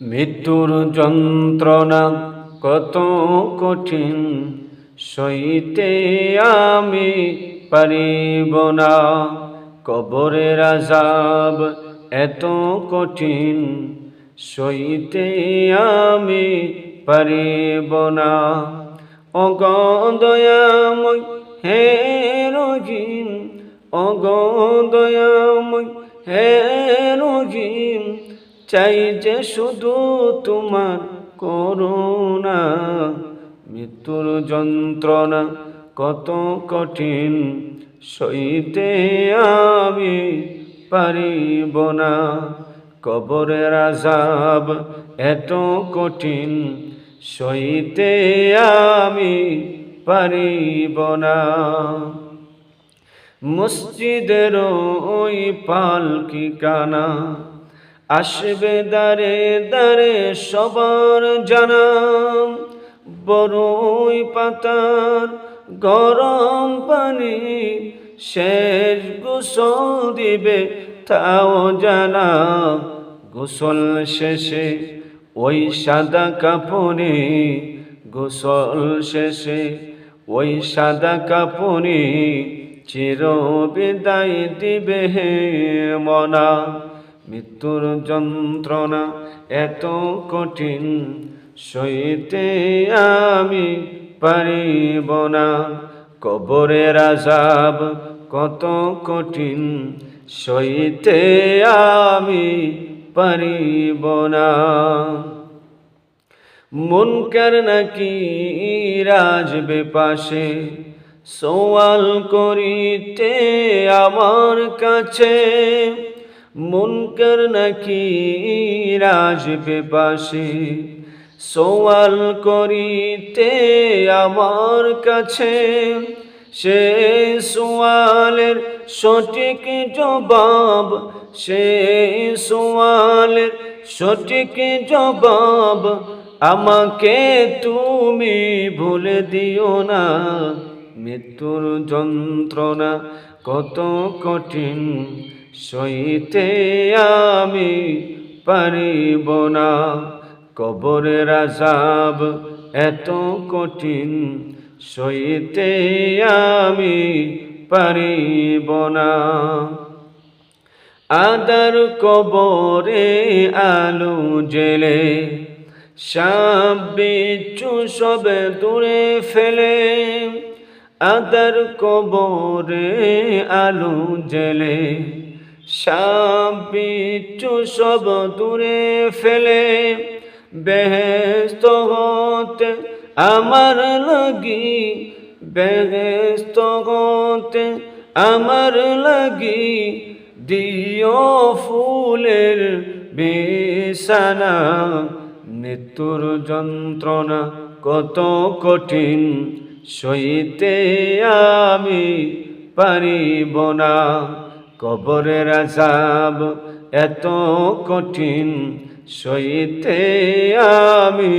মৃত্যুর যন্ত্রণা কত কঠিন, সইতে আমি পারিব না। কবরের আজাব এত কঠিন, সইতে আমি পারিব না। অগদয়াময় হে রহিম অগদয়াময় হে রহিম চাই যে শুধু তোমার করুণা, মৃত্যুর যন্ত্রণা কত কঠিন, সইতে আমি পারিব না। কবরের আজাব এত কঠিন, সইতে আমি পারিব না। মসজিদের ওই পালকি কানা আসবে দারে দারে সবার জানাম বড়ই পাতার গরম পানি, শেষ গোসল দিবে তাও জানা গোসল শেষে ওই সাদা কাপড়ে, গোসল শেষে ওই সাদা কাপড়ে চির বিদায় দিবে মনা। মৃত্যুর যন্ত্রণা এত কঠিন, সইতে আমি পারিব না। কবরের আজাব কত কঠিন, সইতে আমি পারিব না। মুনকার নাকি রাজবে পাশে, সওয়াল করিতে আমার কাছে। মুনকার নাকি রাজবে পাশে? সওয়াল করিতে আমার কাছে সে সোয়ালের সঠিক জবাব, সে সোয়ালের সঠিক জবাব আমাকে তুমি ভুলে দিও না। মৃত্যুর যন্ত্রণা কত কঠিন সইতে আমি পারিব না। কবরের আজাব এত কঠিন, সইতে আমি পারিব না। আদার কবরে আলু জেলে, সাপ বিচ্ছু সবে দূরে ফেলে। আদার কবরে আলু জেলে সাপ সব দূরে ফেলে বেহেস্ত হতে আমার লাগি বেহেস্ত হতে আমার লাগি, দিও ফুলের বিছানা, মৃত্যুর যন্ত্রণা কত কঠিন, সইতে আমি পারিব না। কবরের আজাব এত কঠিন সইতে আমি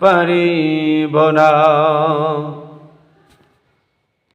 পারিব না।